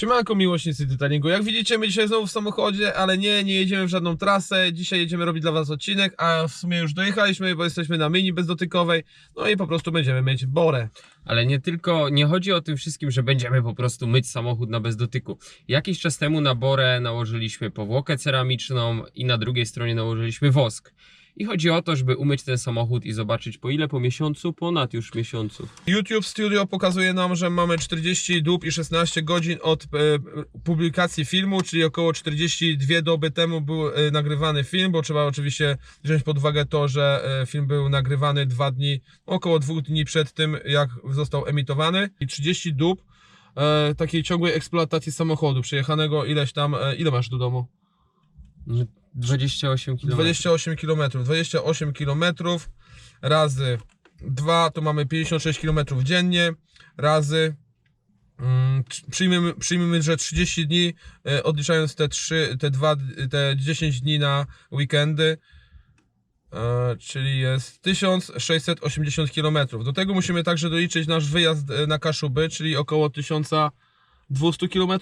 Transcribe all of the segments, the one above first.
Siemanko miłośnicy Titanicu. Jak widzicie, my dzisiaj znowu w samochodzie, ale nie, nie jedziemy w żadną trasę. Dzisiaj jedziemy robić dla was odcinek, a w sumie już dojechaliśmy, bo jesteśmy na mini bezdotykowej. No i po prostu będziemy mieć borę. Ale nie tylko, nie chodzi o tym wszystkim, że będziemy po prostu myć samochód na bezdotyku. Jakiś czas temu na borę nałożyliśmy powłokę ceramiczną i na drugiej stronie nałożyliśmy wosk. I chodzi o to, żeby umyć ten samochód i zobaczyć po ile po miesiącu, ponad już miesiącu. YouTube Studio pokazuje nam, że mamy 40 dób i 16 godzin od e, publikacji filmu, czyli około 42 doby temu był e, nagrywany film, bo trzeba oczywiście wziąć pod uwagę to, że e, film był nagrywany dwa dni, około dwóch dni przed tym, jak został emitowany. I 30 dób takiej ciągłej eksploatacji samochodu, przejechanego ileś tam, ile masz do domu? No, 28 km. 28 km. 28 km razy 2 to mamy 56 km dziennie, razy mm, przyjmiemy, przyjmiemy, że 30 dni, e, odliczając te 3, te 2, te 10 dni na weekendy, e, czyli jest 1680 km. Do tego musimy także doliczyć nasz wyjazd e, na Kaszuby, czyli około 1200 km.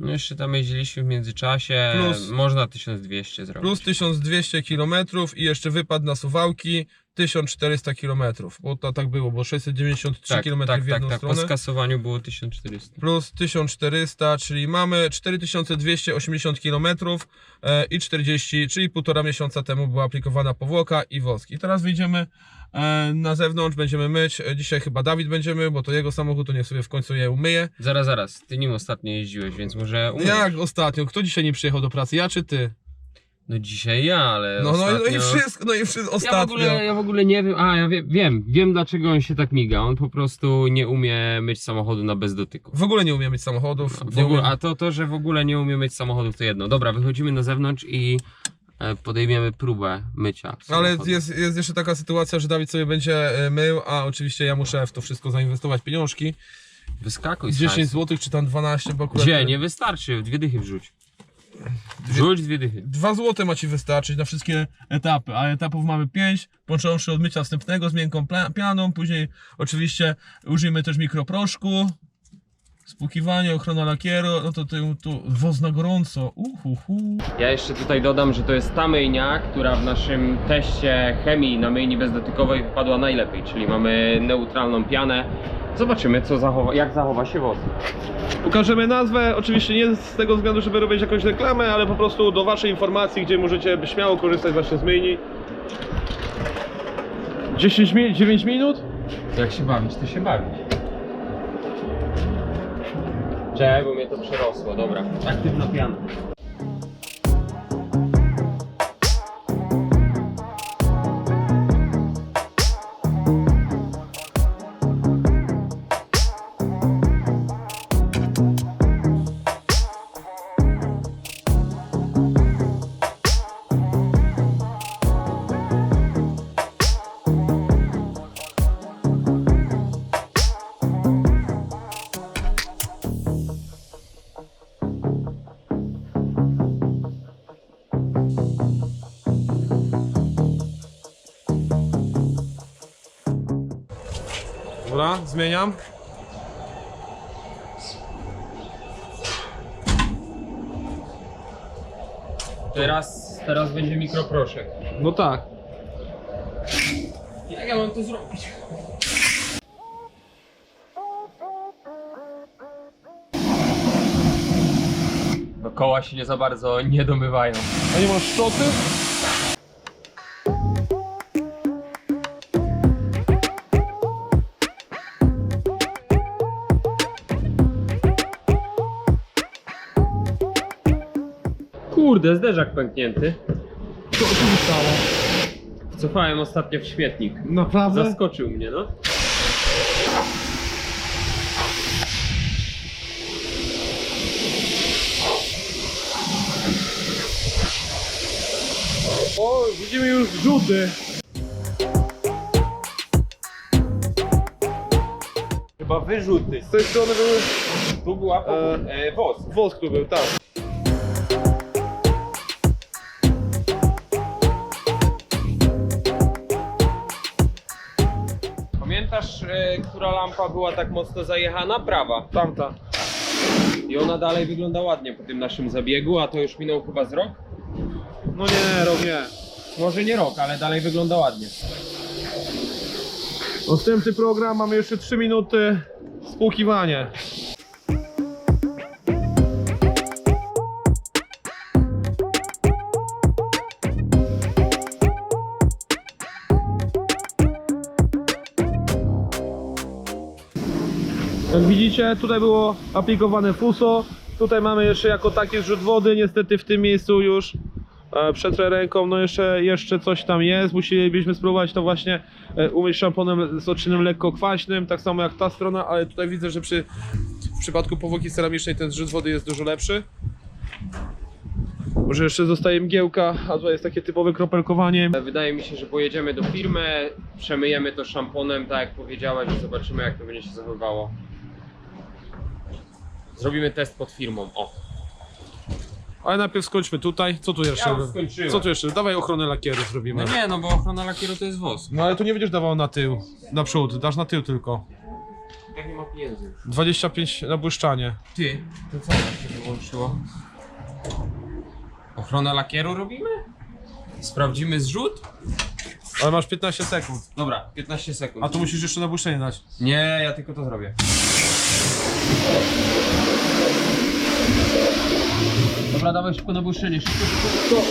No jeszcze tam jeździliśmy w międzyczasie, Plus- można 1200 zrobić. plus 1200 km i jeszcze wypad na Suwałki 1400 km, bo to tak było, bo 693 tak, km tak, w tak, jedną tak, po stronę skasowaniu było 1400. plus 1400, czyli mamy 4280 km e, i 40, czyli półtora miesiąca temu była aplikowana powłoka i wosk. I teraz wyjdziemy e, na zewnątrz, będziemy myć. E, Dzisiaj chyba Dawid będziemy, bo to jego samochód, to niech sobie w końcu je umyje. Zaraz, zaraz, ty nim ostatnio jeździłeś, więc może umyjesz. Jak ostatnio? Kto dzisiaj nie przyjechał do pracy? Ja czy ty? No dzisiaj ja, ale No, no, i- no i ostatnio... wszystko, no i wszystko Ja w, ostatnio. ogóle, ja w ogóle nie wiem, a ja wie, wiem, wiem dlaczego on się tak miga, on po prostu nie umie myć samochodu na bezdotyku. W ogóle nie umiem mieć samochodów. W nie ogóle, a to, to, że w ogóle nie umie myć samochodów to jedno. Dobra, wychodzimy na zewnątrz i e, podejmiemy próbę mycia Ale jest, jest jeszcze taka sytuacja, że Dawid sobie będzie e, mył, a oczywiście ja muszę w to wszystko zainwestować pieniążki. Wyskakuj z 10 hajsu. zł czy tam 12, bo akurat... Gdzie? Nie wystarczy, dwie dychy wrzuć. Wrzuć dwie dychy. 2 zł ma ci wystarczyć na wszystkie etapy, a etapów mamy 5, począwszy od mycia wstępnego z miękką pianą, później oczywiście użyjemy też mikroproszku, spłukiwanie, ochrona lakieru, no to tu, tu woz na gorąco, uhuhu. Ja jeszcze tutaj dodam, że to jest ta myjnia, która w naszym teście chemii na myjni bezdotykowej wypadła najlepiej, czyli mamy neutralną pianę. Zobaczymy, co zachowa, jak zachowa się woz. Pokażemy nazwę, oczywiście nie z tego względu, żeby robić jakąś reklamę, ale po prostu do waszej informacji, gdzie możecie śmiało korzystać właśnie z myjni. 10 minut, 9 minut? Jak się bawić, to się bawić. Czekaj, bo mnie to przerosło, dobra. Aktywna piana. Dobra, zmieniam. Teraz, teraz będzie mikroproszek. No tak. Jak ja mam to zrobić? Bo koła się nie za bardzo nie domywają. A nie masz szczoty? Kurde, zderzak pęknięty. Co się stało? Cofałem ostatnio w śmietnik. Naprawdę? Zaskoczył mnie, no. O, widzimy już rzuty. Chyba wyrzuty. Z tej strony były Tu była E, e, wosk. wosk tu był, tak. Która lampa była tak mocno zajechana? Prawa. Tamta. I ona dalej wygląda ładnie po tym naszym zabiegu, a to już minął chyba z rok? No nie, rok nie. Może nie rok, ale dalej wygląda ładnie. Następny program, mamy jeszcze 3 minuty. Spłukiwanie. Jak widzicie, tutaj było aplikowane fuso. Tutaj mamy jeszcze jako taki zrzut wody. Niestety w tym miejscu już e, przetrę ręką, no jeszcze, jeszcze coś tam jest. Musielibyśmy spróbować to właśnie e, umyć szamponem z odczynem lekko kwaśnym, tak samo jak ta strona, ale tutaj widzę, że przy, w przypadku powłoki ceramicznej ten zrzut wody jest dużo lepszy. Może jeszcze zostaje mgiełka, a tutaj jest takie typowe kropelkowanie. Wydaje mi się, że pojedziemy do firmy, przemyjemy to szamponem, tak jak powiedziałeś, i zobaczymy jak to będzie się zachowywało. Zrobimy test pod firmą. O, Ale najpierw skończmy tutaj. Co tu jeszcze? ja już skończyłem. Co tu jeszcze? Dawaj ochronę lakieru zrobimy. No nie, no bo ochrona lakieru to jest wosk. No ale tu nie będziesz dawał na tył, na przód, dasz na tył tylko. Jak nie ma pieniędzy już. 25 na błyszczanie. Ty, to co nam się wyłączyło? Ochrona lakieru robimy? Sprawdzimy zrzut? Ale masz 15 sekund. Dobra, 15 sekund. A tu musisz jeszcze na błyszczenie dać. Nie, ja tylko to zrobię. Dobra, dawaj szybko na błyszczenie, szybko, szybko, szybko.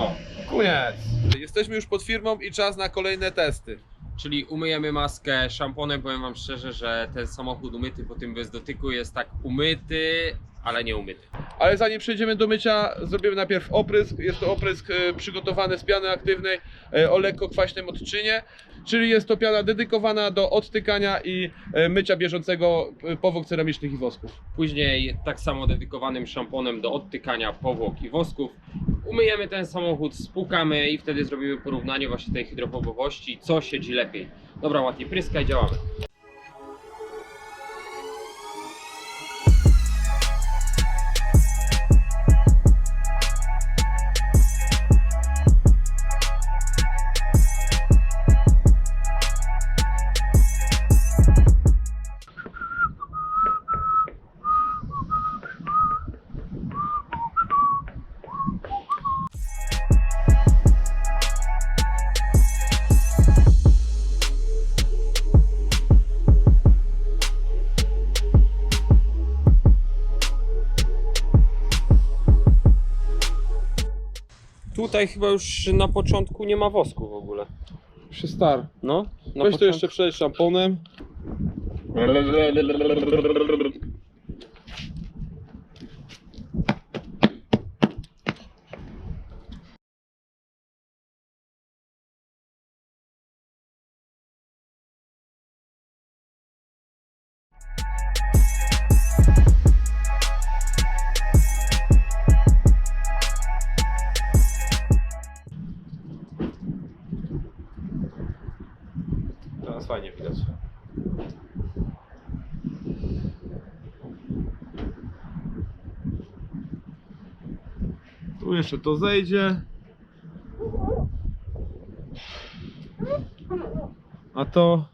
O, Koniec. Jesteśmy już pod firmą i czas na kolejne testy. czyli umyjemy maskę szamponem. Powiem wam szczerze, że ten samochód umyty po tym bez dotyku jest tak umyty, ale nie umyty. Ale zanim przejdziemy do mycia, zrobimy najpierw oprysk. Jest to oprysk e, przygotowany z piany aktywnej e, o lekko kwaśnym odczynie, czyli jest to piana dedykowana do odtykania i e, mycia bieżącego powłok ceramicznych i wosków. Później tak samo dedykowanym szamponem do odtykania powłok i wosków umyjemy ten samochód, spłukamy i wtedy zrobimy porównanie właśnie tej hydrofobowości, co siedzi lepiej. Dobra, ładnie pryskaj, działamy. Tutaj chyba już na początku nie ma wosku w ogóle. Się star. No, na Weź to jeszcze przeleć szamponem. Teraz fajnie widać. Tu jeszcze to zejdzie. A to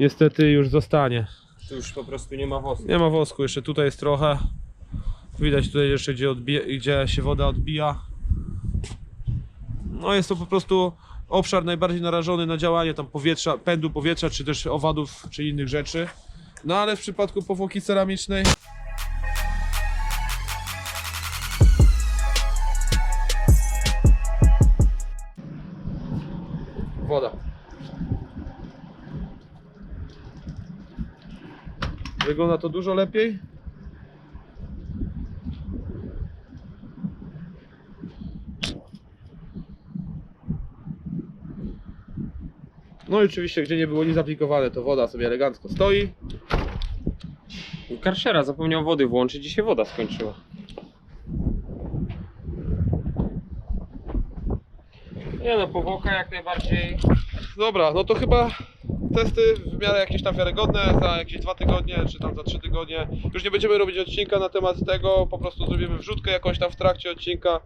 niestety już zostanie. Tu już po prostu nie ma wosku. Nie ma wosku, jeszcze tutaj jest trochę. Widać tutaj jeszcze gdzie, odbija, gdzie się woda odbija. No jest to po prostu obszar najbardziej narażony na działanie tam powietrza, pędu powietrza, czy też owadów, czy innych rzeczy. No ale w przypadku powłoki ceramicznej woda. Wygląda to dużo lepiej. No i oczywiście, gdzie nie było nic aplikowane, to woda sobie elegancko stoi. Karszera zapomniał wody włączyć i się woda skończyła. Nie no, powłoka jak najbardziej. Dobra, no to chyba testy w miarę jakieś tam wiarygodne, za jakieś dwa tygodnie, czy tam za trzy tygodnie. Już nie będziemy robić odcinka na temat tego, po prostu zrobimy wrzutkę jakąś tam w trakcie odcinka.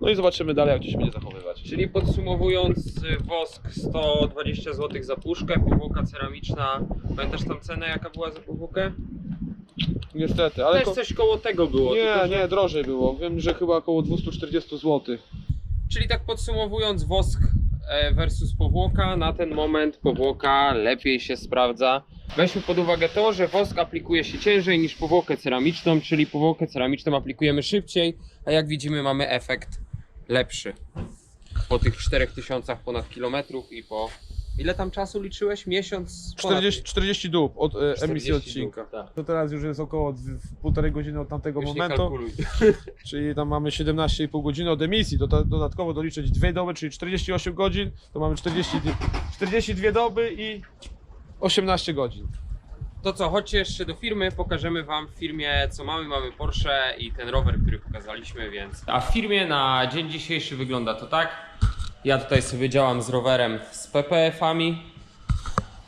No i zobaczymy dalej, jak to się będzie zachowywać. Czyli podsumowując, y, wosk 120 zł za puszkę, powłoka ceramiczna. Pamiętasz tam cenę jaka była za powłokę? Niestety, ale Też ko- coś koło tego było. nie, tylko, że- nie, drożej było. Wiem, że chyba około 240 zł. Czyli tak podsumowując, wosk e, versus powłoka, na ten moment powłoka lepiej się sprawdza. Weźmy pod uwagę to, że wosk aplikuje się ciężej niż powłokę ceramiczną, czyli powłokę ceramiczną aplikujemy szybciej, a jak widzimy mamy efekt lepszy. Po tych 4000 ponad kilometrów i po... Ile tam czasu liczyłeś? Miesiąc? Ponad... 40, 40 dób od e, emisji 40 odcinka. tak. To teraz już jest około dwie- półtorej godziny od tamtego Już nie momentu. kalkuluj. Czyli tam mamy 17,5 godziny od emisji, do, dodatkowo doliczyć dwie doby, czyli 48 godzin, to mamy 40, 42 doby i 18 godzin. To co, chodźcie jeszcze do firmy, pokażemy wam w firmie co mamy. Mamy Porsche i ten rower, który pokazaliśmy, więc... A w firmie na dzień dzisiejszy wygląda to tak. Ja tutaj sobie działam z rowerem z PPF-ami.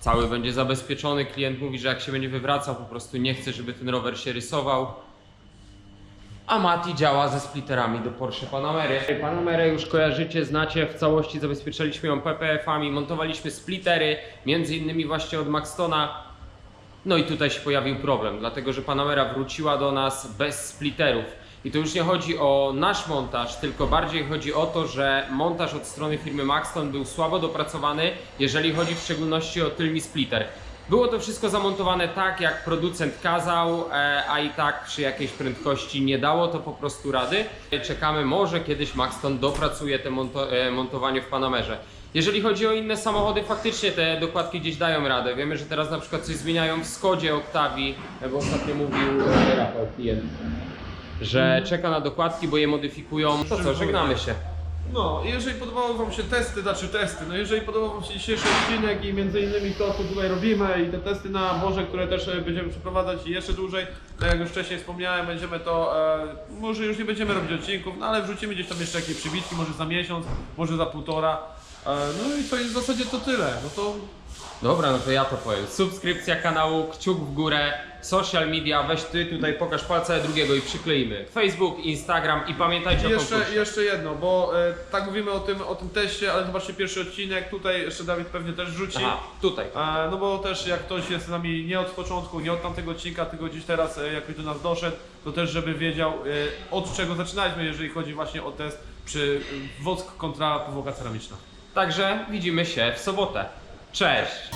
Cały będzie zabezpieczony. Klient mówi, że jak się będzie wywracał, po prostu nie chce, żeby ten rower się rysował. A Mati działa ze splitterami do Porsche Panamery. Panamerę już kojarzycie, znacie, w całości zabezpieczyliśmy ją PPF-ami, montowaliśmy splittery, między innymi właśnie od Maxtona. No i tutaj się pojawił problem, dlatego że Panamera wróciła do nas bez splitterów. I to już nie chodzi o nasz montaż, tylko bardziej chodzi o to, że montaż od strony firmy Maxton był słabo dopracowany, jeżeli chodzi w szczególności o tylny splitter. Było to wszystko zamontowane tak, jak producent kazał, e, a i tak przy jakiejś prędkości nie dało to po prostu rady. Czekamy, może kiedyś Maxton dopracuje te e, montowanie w Panamerze. Jeżeli chodzi o inne samochody, faktycznie te dokładki gdzieś dają radę. Wiemy, że teraz na przykład coś zmieniają w Skodzie Octavii, bo ostatnio mówił e, Rafał klient, że czeka na dokładki, bo je modyfikują. To co, żegnamy się. No, i jeżeli podobały Wam się testy, znaczy testy, no jeżeli podobał Wam się dzisiejszy odcinek i między innymi to, co tutaj robimy i te testy na Boże, które też e, będziemy przeprowadzać jeszcze dłużej, tak jak już wcześniej wspomniałem, będziemy to, e, może już nie będziemy robić odcinków, no ale wrzucimy gdzieś tam jeszcze jakieś przybitki, może za miesiąc, może za półtora. E, no i to jest w zasadzie to tyle, no to Dobra, no to ja to powiem. Subskrypcja kanału, kciuk w górę, social media, weź ty tutaj pokaż palca drugiego i przykleimy. Facebook, Instagram i pamiętajcie I o jeszcze, konkursie. jeszcze jedno, bo e, tak mówimy o tym, o tym teście, ale zobaczcie pierwszy odcinek, tutaj jeszcze Dawid pewnie też wrzuci. Aha, tutaj. E, No bo też jak ktoś jest z nami nie od początku, nie od tamtego odcinka, tylko gdzieś teraz e, jakoś do nas doszedł, to też żeby wiedział e, od czego zaczynaliśmy, jeżeli chodzi właśnie o test przy e, wosk kontra powłoka ceramiczna. Także widzimy się w sobotę. Cześć!